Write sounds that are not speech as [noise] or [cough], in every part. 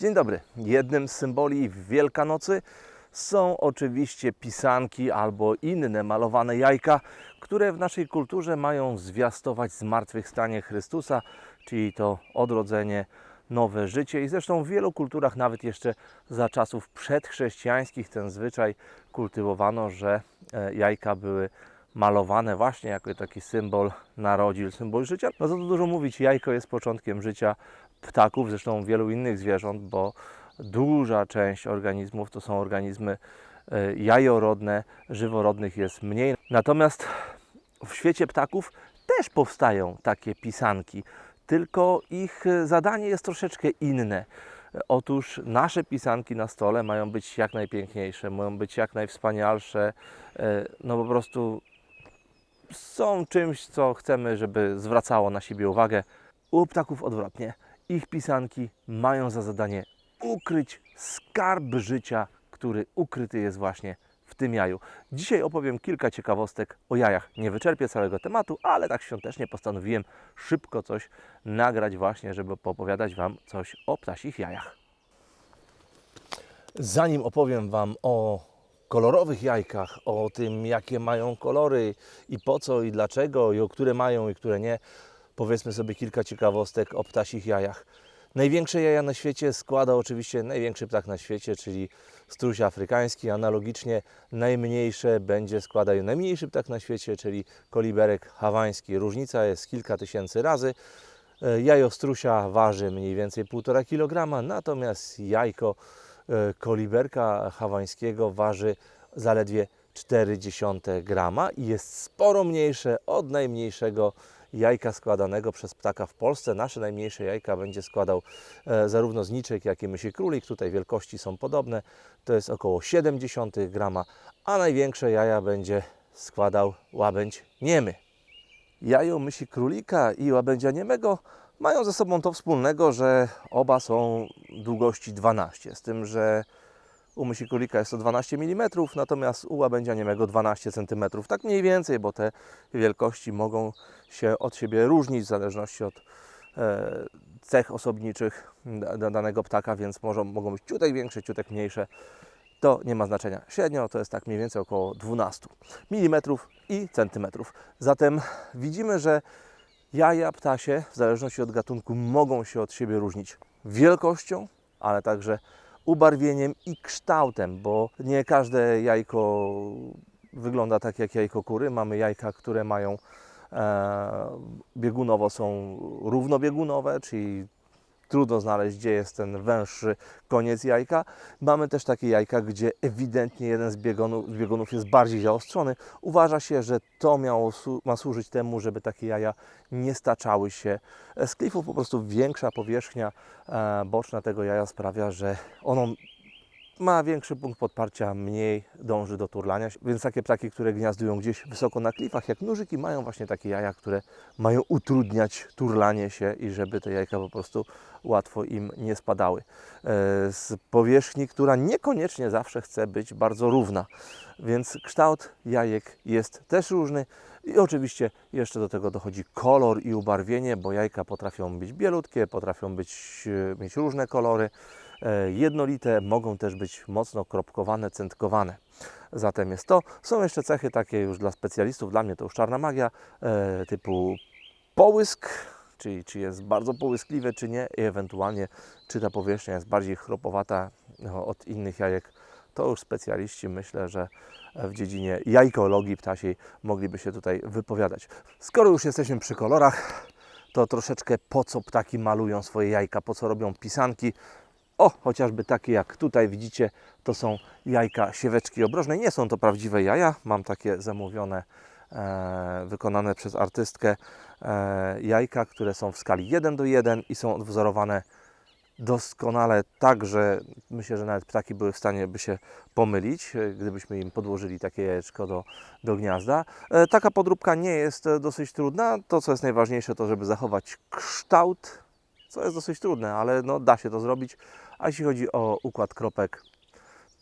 Dzień dobry. Jednym z symboli Wielkanocy są oczywiście pisanki albo inne malowane jajka, które w naszej kulturze mają zwiastować zmartwychwstanie Chrystusa, czyli to odrodzenie, nowe życie. I zresztą w wielu kulturach, nawet jeszcze za czasów przedchrześcijańskich, ten zwyczaj kultywowano, że e, jajka były malowane właśnie jako taki symbol narodzin, symbol życia. No co tu dużo mówić, jajko jest początkiem życia ptaków, zresztą wielu innych zwierząt, bo duża część organizmów to są organizmy e, jajorodne, żyworodnych jest mniej. Natomiast w świecie ptaków też powstają takie pisanki, tylko ich e, zadanie jest troszeczkę inne. Otóż nasze pisanki na stole mają być jak najpiękniejsze, mają być jak najwspanialsze, e, no po prostu są czymś, co chcemy, żeby zwracało na siebie uwagę. U ptaków odwrotnie. Ich pisanki mają za zadanie ukryć skarb życia, który ukryty jest właśnie w tym jaju. Dzisiaj opowiem kilka ciekawostek o jajach. Nie wyczerpię całego tematu, ale tak świątecznie postanowiłem szybko coś nagrać właśnie, żeby poopowiadać Wam coś o ptasich jajach. Zanim opowiem Wam o kolorowych jajkach, o tym jakie mają kolory i po co i dlaczego i o które mają i które nie, powiedzmy sobie kilka ciekawostek o ptasich jajach. Największe jaja na świecie składa oczywiście największy ptak na świecie, czyli struś afrykański. Analogicznie najmniejsze będzie składał najmniejszy ptak na świecie, czyli koliberek hawański. Różnica jest kilka tysięcy razy. E, Jajo strusia waży mniej więcej 1,5 kg, natomiast jajko e, koliberka hawańskiego waży zaledwie 0,4 grama i jest sporo mniejsze od najmniejszego jajka składanego przez ptaka w Polsce. Nasze najmniejsze jajka będzie składał e, zarówno zniczek, jak i mysi królik. Tutaj wielkości są podobne. To jest około 70 grama, a największe jaja będzie składał łabędź niemy. Jajo mysi królika i łabędzia niemego mają ze sobą to wspólnego, że oba są długości 12, z tym, że u mysi królika jest to 12 mm, natomiast u łabędzia niemego 12 cm. Tak mniej więcej, bo te wielkości mogą się od siebie różnić w zależności od e, cech osobniczych da- danego ptaka, więc może, mogą być ciutek większe, ciutek mniejsze. To nie ma znaczenia. Średnio to jest tak mniej więcej około 12 mm i centymetrów. Zatem widzimy, że jaja ptasie, w zależności od gatunku, mogą się od siebie różnić wielkością, ale także ubarwieniem i kształtem, bo nie każde jajko wygląda tak jak jajko kury. Mamy jajka, które mają e, biegunowo są równobiegunowe, czyli trudno znaleźć, gdzie jest ten węższy koniec jajka. Mamy też takie jajka, gdzie ewidentnie jeden z biegunów, biegunów jest bardziej zaostrzony. Uważa się, że to miało, ma służyć temu, żeby takie jaja nie staczały się z klifów. Po prostu większa powierzchnia e, boczna tego jaja sprawia, że ono ma większy punkt podparcia, mniej dąży do turlania. Więc takie ptaki, które gniazdują gdzieś wysoko na klifach, jak nużyki, mają właśnie takie jaja, które mają utrudniać turlanie się i żeby te jajka po prostu łatwo im nie spadały. E, Z powierzchni, która niekoniecznie zawsze chce być bardzo równa. Więc kształt jajek jest też różny. I oczywiście jeszcze do tego dochodzi kolor i ubarwienie, bo jajka potrafią być bielutkie, potrafią być, e, mieć różne kolory. E, Jednolite mogą też być mocno kropkowane, centkowane. Zatem jest to. Są jeszcze cechy takie już dla specjalistów, dla mnie to już czarna magia, e, typu połysk, czyli czy jest bardzo połyskliwe, czy nie, i ewentualnie czy ta powierzchnia jest bardziej chropowata no, od innych jajek. To już specjaliści myślę, że w dziedzinie jajkologii ptasiej mogliby się tutaj wypowiadać. Skoro już jesteśmy przy kolorach, to troszeczkę po co ptaki malują swoje jajka, po co robią pisanki. O, chociażby takie jak tutaj widzicie, to są jajka sieweczki obrożnej. Nie są to prawdziwe jaja, mam takie zamówione, e, wykonane przez artystkę e, jajka, które są w skali 1 do 1 i są odwzorowane doskonale tak, że myślę, że nawet ptaki były w stanie by się pomylić, e, gdybyśmy im podłożyli takie jajeczko do, do gniazda. E, Taka podróbka nie jest e, dosyć trudna. To, co jest najważniejsze, to żeby zachować kształt, co jest dosyć trudne, ale no, da się to zrobić. A jeśli chodzi o układ kropek,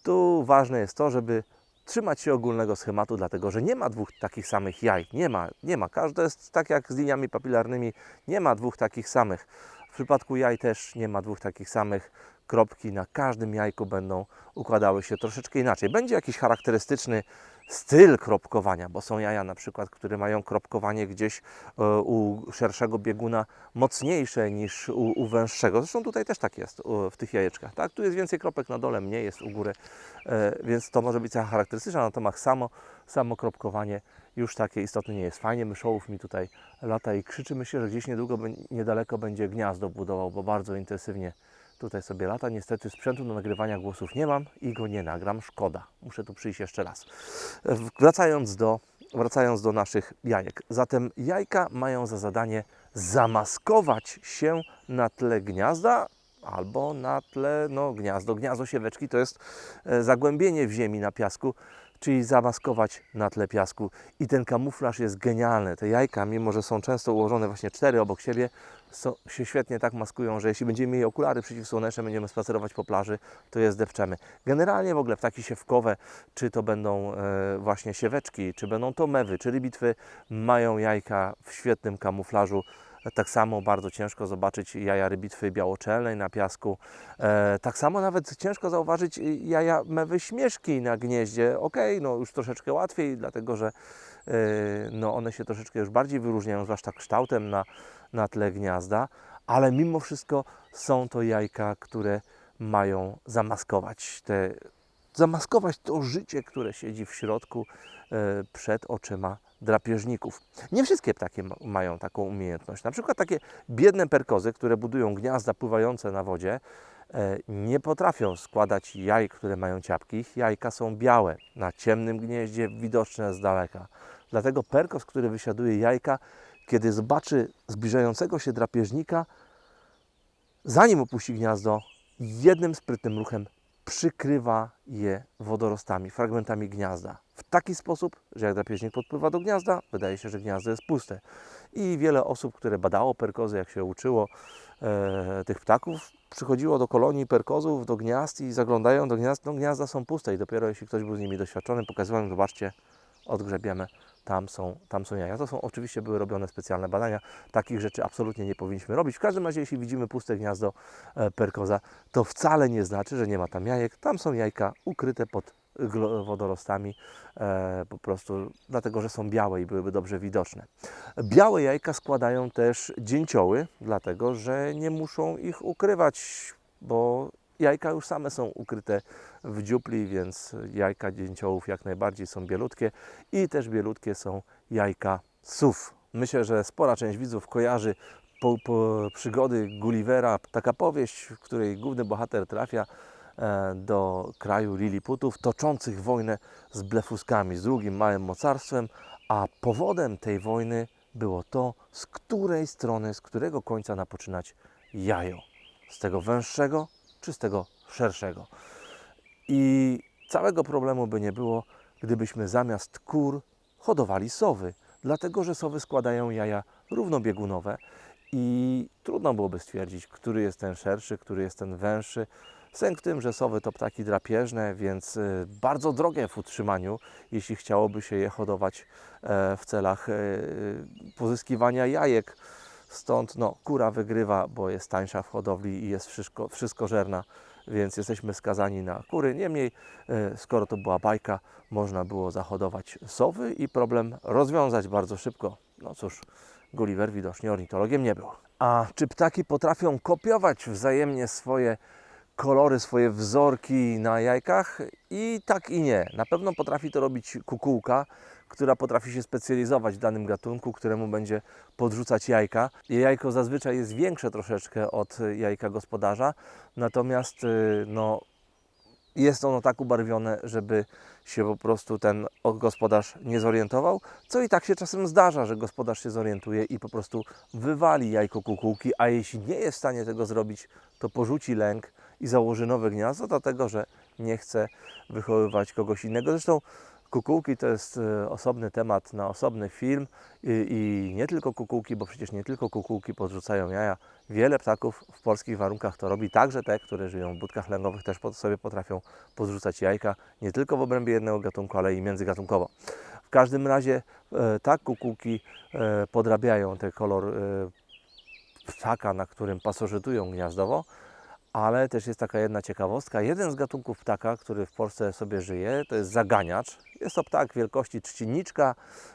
tu ważne jest to, żeby trzymać się ogólnego schematu, dlatego że nie ma dwóch takich samych jaj. Nie ma, nie ma. Każde jest tak jak z liniami papilarnymi, nie ma dwóch takich samych. W przypadku jaj też nie ma dwóch takich samych. Kropki na każdym jajku będą układały się troszeczkę inaczej. Będzie jakiś charakterystyczny styl kropkowania, bo są jaja na przykład, które mają kropkowanie gdzieś e, u szerszego bieguna mocniejsze niż u, u węższego. Zresztą tutaj też tak jest w tych jajeczkach. Tak? Tu jest więcej kropek na dole, mniej jest u góry, e, więc to może być cecha charakterystyczna, natomiast samo, samo kropkowanie już takie istotne nie jest. Fajnie myszołów mi tutaj lata i krzyczy. Myślę, że gdzieś niedługo, niedaleko będzie gniazdo budował, bo bardzo intensywnie tutaj sobie lata. Niestety sprzętu do nagrywania głosów nie mam i go nie nagram. Szkoda. Muszę tu przyjść jeszcze raz. Wracając do, wracając do naszych jajek. Zatem jajka mają za zadanie zamaskować się na tle gniazda albo na tle no, gniazdo. Gniazdo sieweczki to jest e, zagłębienie w ziemi na piasku, czyli zamaskować na tle piasku. I ten kamuflaż jest genialny. Te jajka, mimo że są często ułożone właśnie cztery obok siebie, się świetnie tak maskują, że jeśli będziemy mieli okulary przeciwsłoneczne, będziemy spacerować po plaży, to je zdepczemy. Generalnie w ogóle ptaki siewkowe, czy to będą e, właśnie sieweczki, czy będą to mewy, czy rybitwy, mają jajka w świetnym kamuflażu. Tak samo bardzo ciężko zobaczyć jaja rybitwy białoczelnej na piasku. E, tak samo nawet ciężko zauważyć jaja mewy śmieszki na gnieździe. Okej, no już troszeczkę łatwiej, dlatego że e, no one się troszeczkę już bardziej wyróżniają, zwłaszcza kształtem na, na tle gniazda, ale mimo wszystko są to jajka, które mają zamaskować te, zamaskować to życie, które siedzi w środku e, przed oczyma drapieżników. Nie wszystkie ptaki ma- mają taką umiejętność. Na przykład takie biedne perkozy, które budują gniazda pływające na wodzie, e, nie potrafią składać jaj, które mają ciapki. Ich jajka są białe, na ciemnym gnieździe, widoczne z daleka. Dlatego perkos, który wysiaduje jajka, kiedy zobaczy zbliżającego się drapieżnika, zanim opuści gniazdo, jednym sprytnym ruchem przykrywa je wodorostami, fragmentami gniazda. W taki sposób, że jak drapieżnik podpływa do gniazda, wydaje się, że gniazdo jest puste. I wiele osób, które badało perkozy, jak się uczyło e, tych ptaków, przychodziło do kolonii perkozów, do gniazd i zaglądają do gniazd, no gniazda są puste i dopiero jeśli ktoś był z nimi doświadczony, pokazywał im, zobaczcie, odgrzebiemy, tam są, tam są jaja. To są oczywiście były robione specjalne badania. Takich rzeczy absolutnie nie powinniśmy robić. W każdym razie, jeśli widzimy puste gniazdo e, perkoza, to wcale nie znaczy, że nie ma tam jajek. Tam są jajka ukryte pod wodorostami, e, po prostu dlatego, że są białe i byłyby dobrze widoczne. Białe jajka składają też dzięcioły, dlatego, że nie muszą ich ukrywać, bo jajka już same są ukryte w dziupli, więc jajka dzięciołów jak najbardziej są bielutkie i też bielutkie są jajka sów. Myślę, że spora część widzów kojarzy po, po przygody Gullivera, taka powieść, w której główny bohater trafia e, do kraju Liliputów, toczących wojnę z blefuskami, z drugim małym mocarstwem, a powodem tej wojny było to, z której strony, z którego końca napoczynać jajo. Z tego węższego czy z tego szerszego. I całego problemu by nie było, gdybyśmy zamiast kur hodowali sowy, dlatego że sowy składają jaja równobiegunowe i trudno byłoby stwierdzić, który jest ten szerszy, który jest ten węższy. Sęk w tym, że sowy to ptaki drapieżne, więc y, bardzo drogie w utrzymaniu, jeśli chciałoby się je hodować e, w celach e, pozyskiwania jajek. Stąd no, kura wygrywa, bo jest tańsza w hodowli i jest wszystko, wszystkożerna, więc jesteśmy skazani na kury. Niemniej, e, skoro to była bajka, można było zahodować sowy i problem rozwiązać bardzo szybko. No cóż, Gulliver widocznie ornitologiem nie był. A czy ptaki potrafią kopiować wzajemnie swoje kolory, swoje wzorki na jajkach? I tak i nie. Na pewno potrafi to robić kukułka, która potrafi się specjalizować w danym gatunku, któremu będzie podrzucać jajka. Jajko zazwyczaj jest większe troszeczkę od jajka gospodarza, natomiast y, no, jest ono tak ubarwione, żeby się po prostu ten gospodarz nie zorientował, co i tak się czasem zdarza, że gospodarz się zorientuje i po prostu wywali jajko kukułki, a jeśli nie jest w stanie tego zrobić, to porzuci lęk i założy nowe gniazdo, dlatego że nie chce wychowywać kogoś innego. Zresztą kukułki to jest e, osobny temat na osobny film i, i nie tylko kukułki, bo przecież nie tylko kukułki podrzucają jaja. Wiele ptaków w polskich warunkach to robi, także te, które żyją w budkach lęgowych też pod sobie potrafią podrzucać jajka, nie tylko w obrębie jednego gatunku, ale i międzygatunkowo. W każdym razie e, tak kukułki e, podrabiają ten kolor ptaka, na którym pasożytują gniazdowo, ale też jest taka jedna ciekawostka. Jeden z gatunków ptaka, który w Polsce sobie żyje, to jest zaganiacz. Jest to ptak wielkości trzcinniczka,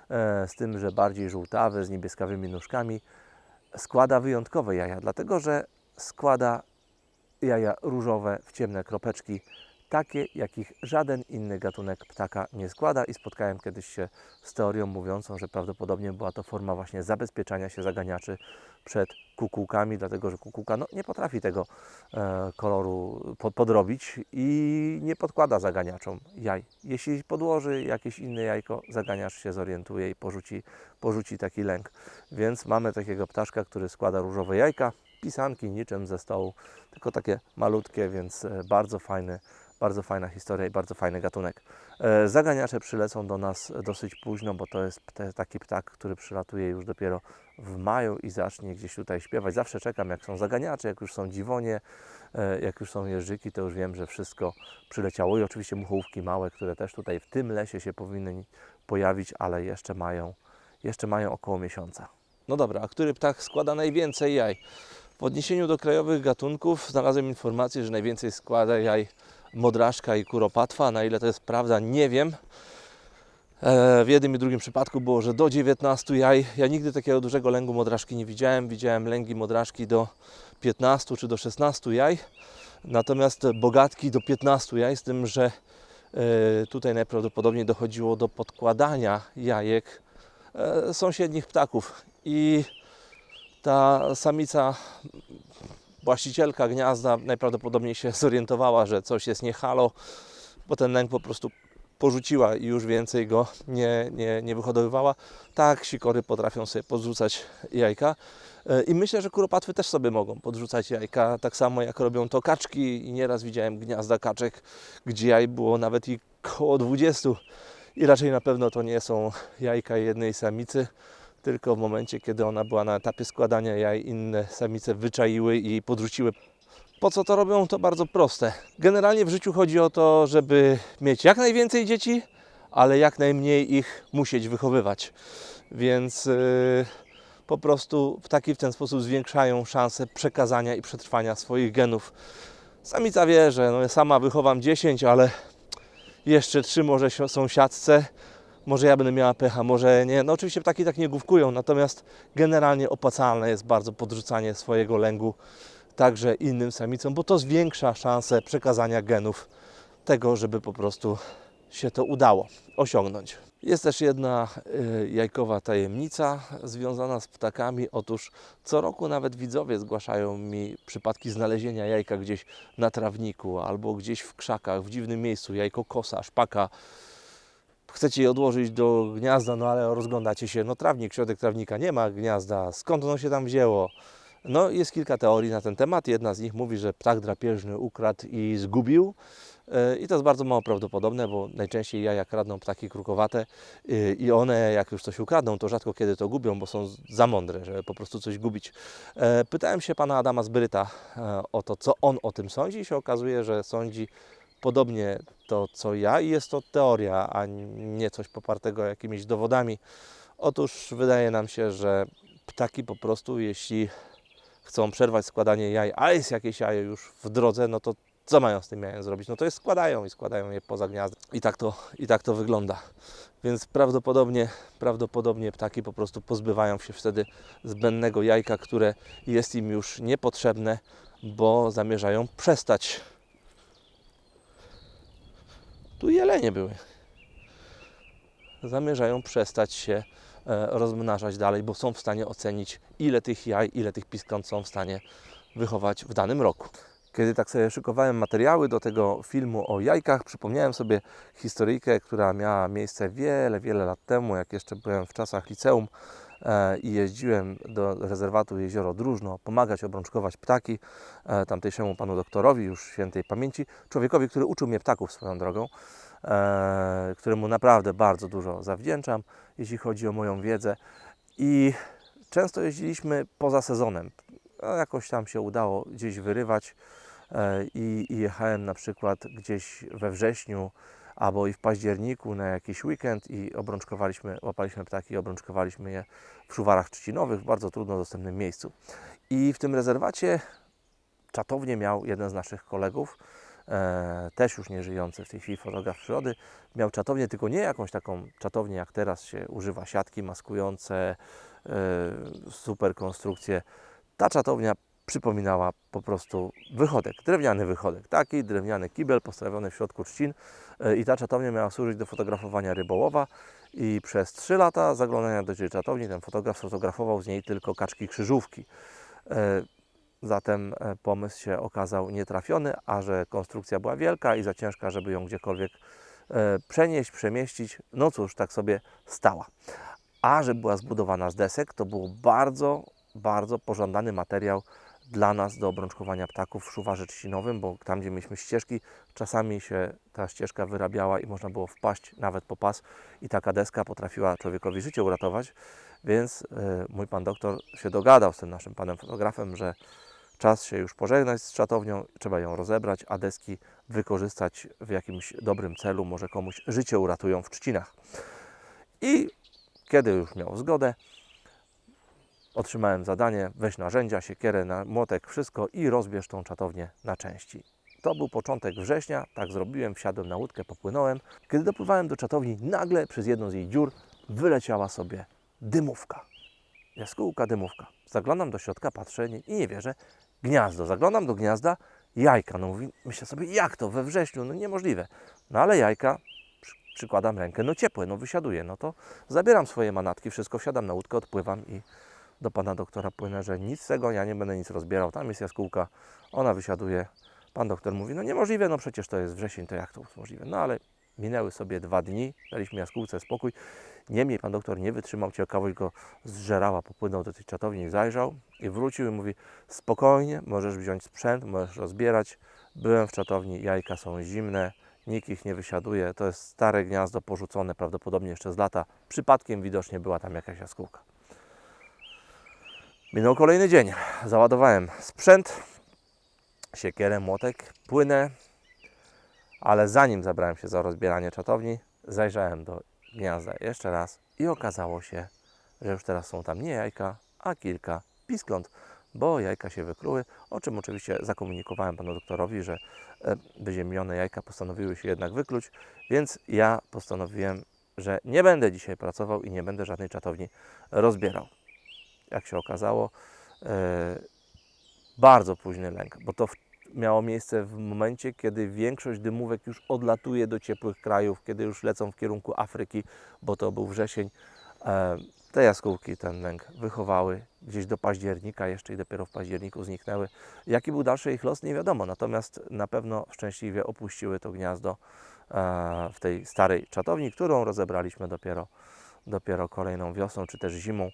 e, z tym, że bardziej żółtawy, z niebieskawymi nóżkami. Składa wyjątkowe jaja, dlatego że składa jaja różowe w ciemne kropeczki, takie jakich żaden inny gatunek ptaka nie składa i spotkałem kiedyś się z teorią mówiącą, że prawdopodobnie była to forma właśnie zabezpieczania się zaganiaczy przed kukułkami, dlatego że kukułka no, nie potrafi tego e, koloru po, podrobić i nie podkłada zaganiaczom jaj. Jeśli podłoży jakieś inne jajko, zaganiacz się zorientuje i porzuci, porzuci taki lęk. Więc mamy takiego ptaszka, który składa różowe jajka, pisanki niczym ze stołu, tylko takie malutkie, więc e, bardzo fajny, bardzo fajna historia i bardzo fajny gatunek. E, Zaganiacze przylecą do nas dosyć późno, bo to jest taki ptak, który przylatuje już dopiero w maju i zacznie gdzieś tutaj śpiewać. Zawsze czekam, jak są zaganiacze, jak już są dziwonie, e, jak już są jeżyki, to już wiem, że wszystko przyleciało. I oczywiście muchołówki małe, które też tutaj w tym lesie się powinny pojawić, ale jeszcze mają, jeszcze mają około miesiąca. No dobra, a który ptak składa najwięcej jaj? W odniesieniu do krajowych gatunków znalazłem informację, że najwięcej składa jaj modraszka i kuropatwa. Na ile to jest prawda, nie wiem. E, W jednym i drugim przypadku było, że do 19 jaj. Ja nigdy takiego dużego lęgu modraszki nie widziałem. Widziałem lęgi modraszki do 15 czy do 16 jaj. Natomiast bogatki do 15 jaj, z tym, że e, tutaj najprawdopodobniej dochodziło do podkładania jajek e, sąsiednich ptaków. I ta samica właścicielka gniazda najprawdopodobniej się [laughs] zorientowała, że coś jest nie halo, bo ten lęk po prostu porzuciła i już więcej go nie, nie, nie wyhodowywała. Tak, sikory potrafią sobie podrzucać jajka. E, I myślę, że kuropatwy też sobie mogą podrzucać jajka, tak samo jak robią to kaczki. I nieraz widziałem gniazda kaczek, gdzie jaj było nawet i koło 20. I raczej na pewno to nie są jajka jednej samicy, tylko w momencie, kiedy ona była na etapie składania jaj, inne samice wyczaiły i podrzuciły. Po co to robią? To bardzo proste. Generalnie w życiu chodzi o to, żeby mieć jak najwięcej dzieci, ale jak najmniej ich musieć wychowywać. Więc yy, po prostu ptaki w ten sposób zwiększają szanse przekazania i przetrwania swoich genów. Samica wie, że no, ja sama wychowam 10, ale jeszcze trzy może si- sąsiadce, może ja będę miała pecha, może nie. No oczywiście ptaki tak nie główkują, natomiast generalnie opłacalne jest bardzo podrzucanie swojego lęgu także innym samicom, bo to zwiększa szanse przekazania genów tego, żeby po prostu się to udało osiągnąć. Jest też jedna y, jajkowa tajemnica związana z ptakami. Otóż co roku nawet widzowie zgłaszają mi przypadki znalezienia jajka gdzieś na trawniku albo gdzieś w krzakach, w dziwnym miejscu, jajko kosa, szpaka. Chcecie je odłożyć do gniazda, no ale rozglądacie się, no trawnik, środek trawnika, nie ma gniazda, skąd ono się tam wzięło? No jest kilka teorii na ten temat. Jedna z nich mówi, że ptak drapieżny ukradł i zgubił. E, I to jest bardzo mało prawdopodobne, bo najczęściej jaja kradną ptaki krukowate y, i one jak już coś ukradną, to rzadko kiedy to gubią, bo są za mądre, żeby po prostu coś gubić. E, Pytałem się pana Adama Zbryta e, o to, co on o tym sądzi i się okazuje, że sądzi podobnie to, co ja i jest to teoria, a nie coś popartego jakimiś dowodami. Otóż wydaje nam się, że ptaki po prostu, jeśli chcą przerwać składanie jaj, a jest jakieś jajo już w drodze, no to co mają z tym jajem zrobić? No to je składają i składają je poza gniazdo. I tak to, i tak to wygląda. Więc prawdopodobnie, prawdopodobnie ptaki po prostu pozbywają się wtedy zbędnego jajka, które jest im już niepotrzebne, bo zamierzają przestać. Tu jelenie były. Zamierzają przestać się e, rozmnażać dalej, bo są w stanie ocenić, ile tych jaj, ile tych piskąt są w stanie wychować w danym roku. Kiedy tak sobie szykowałem materiały do tego filmu o jajkach, przypomniałem sobie historyjkę, która miała miejsce wiele, wiele lat temu, jak jeszcze byłem w czasach liceum i jeździłem do rezerwatu Jezioro Dróżno pomagać obrączkować ptaki e, tamtejszemu panu doktorowi, już świętej pamięci, człowiekowi, który uczył mnie ptaków swoją drogą, e, któremu naprawdę bardzo dużo zawdzięczam, jeśli chodzi o moją wiedzę. I często jeździliśmy poza sezonem. No, jakoś tam się udało gdzieś wyrywać e, i, i jechałem na przykład gdzieś we wrześniu albo i w październiku na jakiś weekend i obrączkowaliśmy, łapaliśmy ptaki i obrączkowaliśmy je w szuwarach trzcinowych w bardzo trudno dostępnym miejscu. I w tym rezerwacie czatownię miał jeden z naszych kolegów, e, też już nie żyjący w tej chwili fotograf przyrody, miał czatownię, tylko nie jakąś taką czatownię, jak teraz się używa, siatki maskujące, e, super konstrukcje. Ta czatownia przypominała po prostu wychodek, drewniany wychodek, taki drewniany kibel postawiony w środku trzcin e, i ta czatownia miała służyć do fotografowania rybołowa i przez 3 lata zaglądania do tej czatowni ten fotograf fotografował z niej tylko kaczki krzyżówki. E, Zatem e, pomysł się okazał nietrafiony, a że konstrukcja była wielka i za ciężka, żeby ją gdziekolwiek przenieść, przemieścić, no cóż, tak sobie stała. A że była zbudowana z desek, to był bardzo, bardzo pożądany materiał dla nas do obrączkowania ptaków w szuwarze trzcinowym, bo tam, gdzie mieliśmy ścieżki, czasami się ta ścieżka wyrabiała i można było wpaść nawet po pas i taka deska potrafiła człowiekowi życie uratować, więc e, mój pan doktor się dogadał z tym naszym panem fotografem, że czas się już pożegnać z czatownią, trzeba ją rozebrać, a deski wykorzystać w jakimś dobrym celu, może komuś życie uratują w trzcinach. I kiedy już miał zgodę, otrzymałem zadanie, weź narzędzia, siekierę, na młotek, wszystko i rozbierz tą czatownię na części. To był początek września, tak zrobiłem, wsiadłem na łódkę, popłynąłem. Kiedy dopływałem do czatowni, nagle przez jedną z jej dziur wyleciała sobie dymówka. Jaskółka, dymówka. Zaglądam do środka, patrzę i nie wierzę. Gniazdo. Zaglądam do gniazda, jajka. No mówi, myślę sobie, jak to we wrześniu? No niemożliwe. No ale jajka, przy, przykładam rękę, no ciepłe, no wysiaduję. No to zabieram swoje manatki, wszystko, wsiadam na łódkę, odpływam i do pana doktora płynę, że nic z tego, ja nie będę nic rozbierał. Tam jest jaskółka, ona wysiaduje. Pan doktor mówi, no niemożliwe, no przecież to jest wrzesień, to jak to możliwe? No ale minęły sobie dwa dni, daliśmy jaskółce spokój. Niemniej pan doktor nie wytrzymał, ciekawość go zżerała, popłynął do tej czatowni, zajrzał i wrócił i mówi spokojnie, możesz wziąć sprzęt, możesz rozbierać. Byłem w czatowni, jajka są zimne, nikt ich nie wysiaduje. To jest stare gniazdo porzucone prawdopodobnie jeszcze z lata. Przypadkiem widocznie była tam jakaś jaskółka. Minął kolejny dzień. Załadowałem sprzęt, siekierę, młotek, płynę, ale zanim zabrałem się za rozbieranie czatowni, zajrzałem do gniazda jeszcze raz i okazało się, że już teraz są tam nie jajka, a kilka piskląt, bo jajka się wykluły, o czym oczywiście zakomunikowałem panu doktorowi, że e, wyziemione jajka postanowiły się jednak wykluć, więc ja postanowiłem, że nie będę dzisiaj pracował i nie będę żadnej czatowni rozbierał. Jak się okazało, e, bardzo późny lęk, bo to miało miejsce w momencie, kiedy większość dymówek już odlatuje do ciepłych krajów, kiedy już lecą w kierunku Afryki, bo to był wrzesień. E, te jaskółki ten lęk wychowały gdzieś do października jeszcze i dopiero w październiku zniknęły. Jaki był dalszy ich los, nie wiadomo, natomiast na pewno szczęśliwie opuściły to gniazdo e, w tej starej czatowni, którą rozebraliśmy dopiero, dopiero kolejną wiosną czy też zimą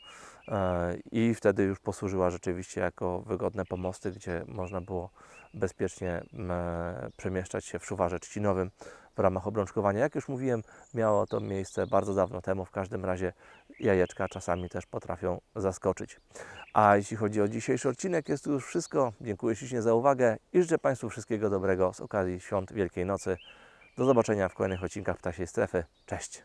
e, i wtedy już posłużyła rzeczywiście jako wygodne pomosty, gdzie można było bezpiecznie e, przemieszczać się w szuwarze trzcinowym w ramach obrączkowania. Jak już mówiłem, miało to miejsce bardzo dawno temu, w każdym razie jajeczka czasami też potrafią zaskoczyć. A jeśli chodzi o dzisiejszy odcinek, jest to już wszystko. Dziękuję ślicznie za uwagę i życzę Państwu wszystkiego dobrego z okazji świąt Wielkiej Nocy. Do zobaczenia w kolejnych odcinkach Ptasiej Strefy. Cześć!